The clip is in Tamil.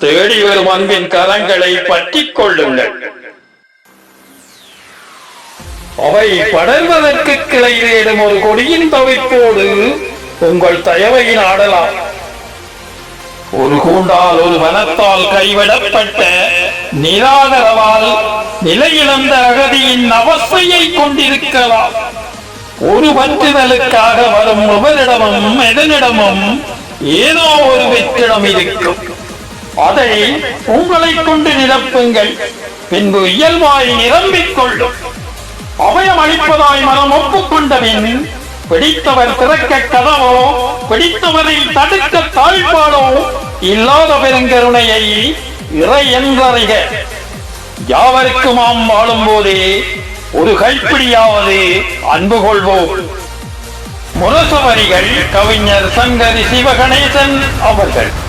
தேடி வரும் அன்பின் கரங்களை பற்றிக் கொள்ளுங்கள். அவை படர்வதற்கு கிளை தேடும் ஒரு கொடியின் தவிப்போடு உங்கள் தயவை நாடலாம் ஒரு கூண்டால் ஒரு வனத்தால் கைவிடப்பட்ட நிராதரவால் நிலையிழந்த அகதியின் அவஸ்தையை கொண்டிருக்கலாம். ஒரு பற்றுதலுக்காக வரும் எவரிடமும் எதனிடமும் ஏதோ ஒரு வெற்றிடம் இருக்கும். அதை உங்களை கொண்டு நிரப்புங்கள். பின்பு இயல்பாய் நிரம்பிக் கொள்ளும். அபயம் அளிப்பதாய் மனம் ஒப்புக்கொண்டபின் பிடித்தவர் திறக்க கதவோ பிடித்தவரை தடுக்க தாழ்பாடோ இல்லாத பெருங்கருணையை இறை என்றறிக. யாவருக்குமாம் வாழும் போதே ஒரு கைப்பிடியாவது அன்பு கொள்வோம். முரசவரிகள் கவிஞர் சங்கரி சிவகணேசன் அவர்கள்.